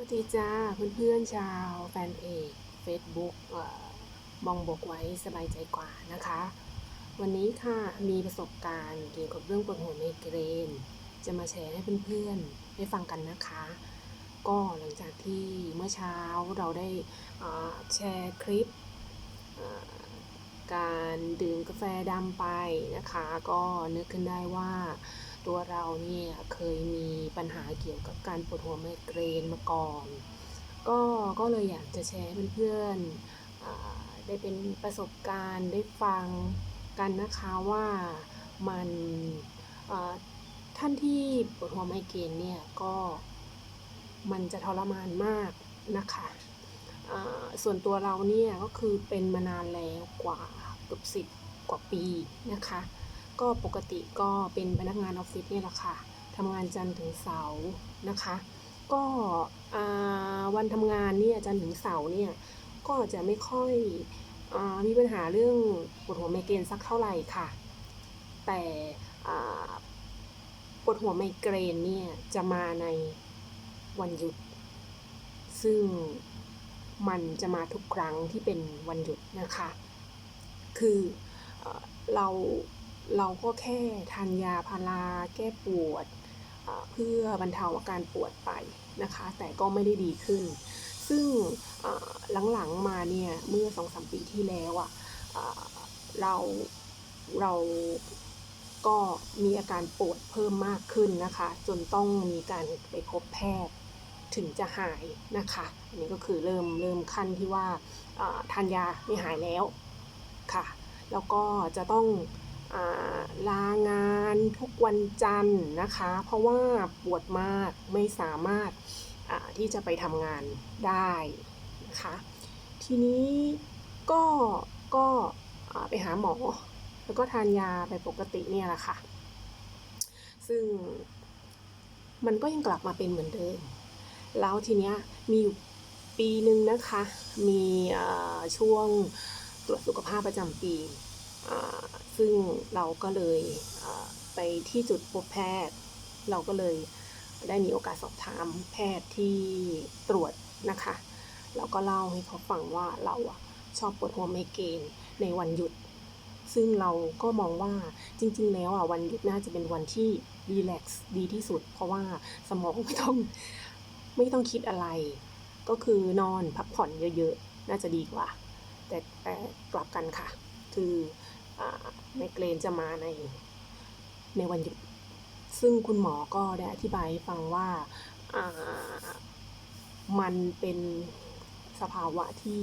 วัสดีจ้าเพื่อนๆชาวแฟนเพจ Facebook มองบวกไว้สบายใจกว่านะคะ วันนี้ค่ะมีประสบการณ์เกี่ยวกับเรื่องปวดหัวไมเกรน จะมาแชร์ให้เพื่อนๆได้ฟังกันนะคะ ก็หลังจากที่เมื่อเช้าเราได้แชร์คลิป การดื่มกาแฟดำไปนะคะ ก็นึกขึ้นได้ว่า ตัวเราเนี่ยเคยมีปัญหาเกี่ยวกับการปวดหัวไมเกรนมาก่อน ก็ก็เลยอยากจะแชร์เพื่อนๆอ่าได้เป็นประสบการณ์ได้ฟังกันนะคะว่ามันท่านที่ปวดหัวไมเกรนเนี่ยก็มันจะทรมานมากนะคะส่วนตัวเราเนี่ยก็คือเป็นมานานแล้วกว่าเกือบสิบกว่าปีนะคะ ก็ปกติก็เป็นพนักงานออฟฟิศเนี่ยแหละค่ะทำงานจันทร์ถึงเสาร์นะคะ ก็วันทำงานเนี่ยจันทร์ถึงเสาร์เนี่ยก็จะไม่ค่อยอมีปัญหาเรื่องปวดหัวไมเกรนสักเท่าไหร่ค่ะ แต่ปวดหัวไมเกรนเนี่ยจะมาในวันหยุด ซึ่งมันจะมาทุกครั้งที่เป็นวันหยุดนะคะ คืออเรา เราก็แค่ทานยาพาราแก้ปวด เพื่อบรรเทาอาการปวดไปนะคะ แต่ก็ไม่ได้ดีขึ้น ซึ่งหลังๆมาเนี่ยเมื่อสองสามปีที่แล้วอะอ่าเราเราก็มีอาการปวดเพิ่มมากขึ้นนะคะ จนต้องมีการไปพบแพทย์ถึงจะหายนะคะอันนี้ก็คือเริ่มเริ่มขั้นที่ว่าทานยาไม่หายแล้วค่ะ แล้วก็จะต้อง ลางานทุกวันจันทร์นะคะ เพราะว่าปวดมากไม่สามารถที่จะไปทำงานได้นะคะทีนี้ก็ก็ไปหาหมอ แล้วก็ทานยาไปปกติเนี่ยแหละค่ะ ซึ่งมันก็ยังกลับมาเป็นเหมือนเดิม แล้วทีเนี้ยมีอยู่ปีหนึ่งนะคะ มีช่วงตรวจสุขภาพประจำปี ซึ่งเราก็เลยไปที่จุดพบแพทย์ เราก็เลยได้มีโอกาสสอบถามแพทย์ที่ตรวจนะคะเราก็เล่าให้เขาฟังว่าเราอะชอบปวดหัวไมเกรนในวันหยุด ซึ่งเราก็มองว่าจริง ๆ แล้วอะวันหยุดน่าจะเป็นวันที่รีแลกซ์ดีที่สุด เพราะว่าสมองไม่ต้องไม่ต้องคิดอะไร ก็คือนอนพักผ่อนเยอะ ๆ น่าจะดีกว่า แต่แต่กลับกันค่ะ คือ ไมเกรนจะมาในในวันหยุด ซึ่งคุณหมอก็ได้อธิบายให้ฟังว่าามันเป็นสภาวะที่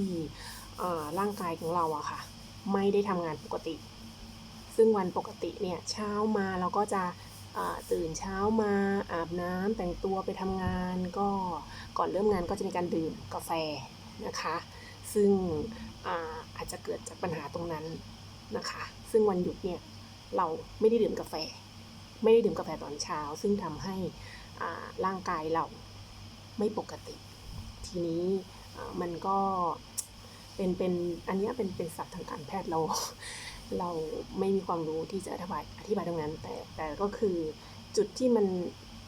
ร่างกายของเราอะค่ะ ไม่ได้ทำงานปกติ ซึ่งวันปกติเนี่ยเช้ามาเราก็จะตื่นเช้ามาอาบน้ำแต่งตัวไปทำงานก็ก่อนเริ่มงานก็จะมีการดื่มกาแฟนะคะ ซึ่งอาอาจจะเกิดจากปัญหาตรงนั้น นะคะ ซึ่งวันหยุดเนี่ยเราไม่ได้ดื่มกาแฟ ไม่ได้ดื่มกาแฟตอนเช้า ซึ่งทำให้ร่างกายเราไม่ปกติ ทีนี้มันก็เป็นเป็นอันนี้เป็นเป็นศัพท์ทางการแพทย์เรา เราไม่มีความรู้ที่จะอธิบายอธิบายตรงนั้น แต่แต่ก็คือจุดที่มัน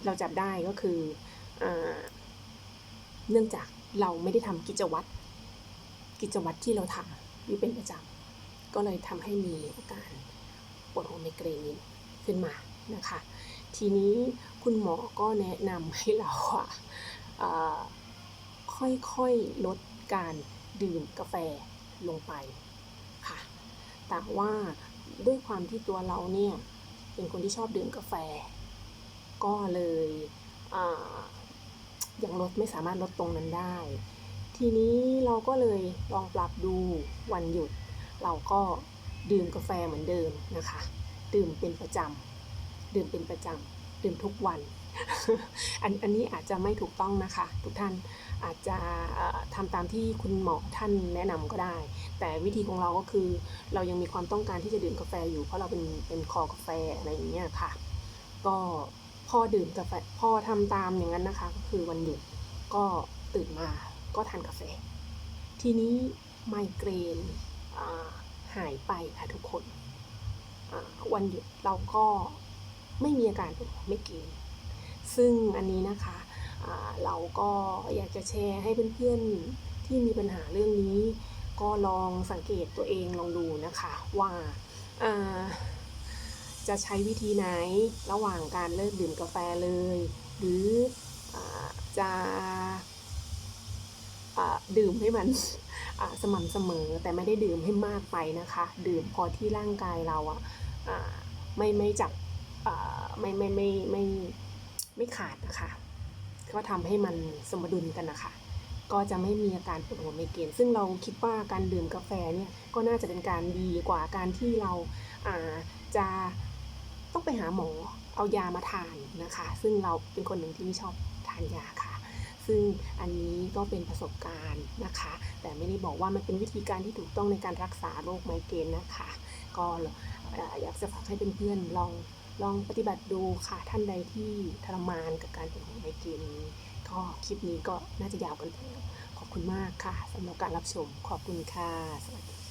เราจับได้ก็คืออเนื่องจากเราไม่ได้ทำกิจวัตรกิจวัตรที่เราทำอยู่เป็นประจำ ก็เลยทำให้มีอาการปวดหัวไมเกรนขึ้นมานะคะ ทีนี้คุณหมอก็แนะนำให้เราอะค่อยๆลดการดื่มกาแฟลงไปค่ะ แต่ว่าด้วยความที่ตัวเราเนี่ยเป็นคนที่ชอบดื่มกาแฟ ก็เลยยังลดไม่สามารถลดตรงนั้นได้ ทีนี้เราก็เลยลองปรับดูวันหยุด เราก็ดื่มกาแฟเหมือนเดิมนะคะ ดื่มเป็นประจำดื่มเป็นประจำดื่มทุกวัน อันอันนี้อาจจะไม่ถูกต้องนะคะ ทุกท่านอาจจะเอ่อทำตามที่คุณหมอท่านแนะนำก็ได้ แต่วิธีของเราก็คือ เรายังมีความต้องการที่จะดื่มกาแฟอยู่ เพราะเราเป็นเป็นคอกาแฟอะไรอย่างเงี้ยค่ะ ก็พอดื่มกาแฟพอทำตามอย่างนั้นนะคะ ก็คือวันหยุดก็ตื่นมาก็ทานกาแฟ ทีนี้ไมเกรน หายไปค่ะทุกคนวันหยุดเราก็ไม่มีอาการปวดหัวไมเกรนซึ่งอันนี้นะคะเราก็อยากจะแชร์ให้เพื่อนๆที่มีปัญหาเรื่องนี้ ก็ลองสังเกตตัวเองลองดูนะคะว่าจะใช้วิธีไหนระหว่างการเลิกดื่มกาแฟเลย หรืออจะอ่าดื่มให้มัน สม่ำเสมอแต่ไม่ได้ดื่มให้มากไปนะคะ ดื่มพอที่ร่างกายเราอะไม่ไม่จับอ่ไม่ไม่ไม่ไม่ไม่ขาดนะคะ ก็ทำให้มันสมดุลกันนะคะ ก็จะไม่มีอาการปวดหัวไมเกรนซึ่งเราคิดว่าการดื่มกาแฟเนี่ยก็น่าจะเป็นการดีกว่าการที่เราจะต้องไปหาหมอเอายามาทานนะคะ ซึ่งเราเป็นคนหนึ่งที่ไม่ชอบทานยาค่ะ ซึ่งอันนี้ก็เป็นประสบการณ์นะคะ แต่ไม่ได้บอกว่ามันเป็นวิธีการที่ถูกต้องในการรักษาโรคไมเกรนนะคะ ก็อยากจะฝากให้เพื่อนๆลองลองปฏิบัติดูค่ะท่านใดที่ทรมานกับการปวดหัวไมเกรนก็คลิปนี้ก็น่าจะยาวกันไปขอบคุณมากค่ะสำหรับการรับชมขอบคุณค่ะสวัสดี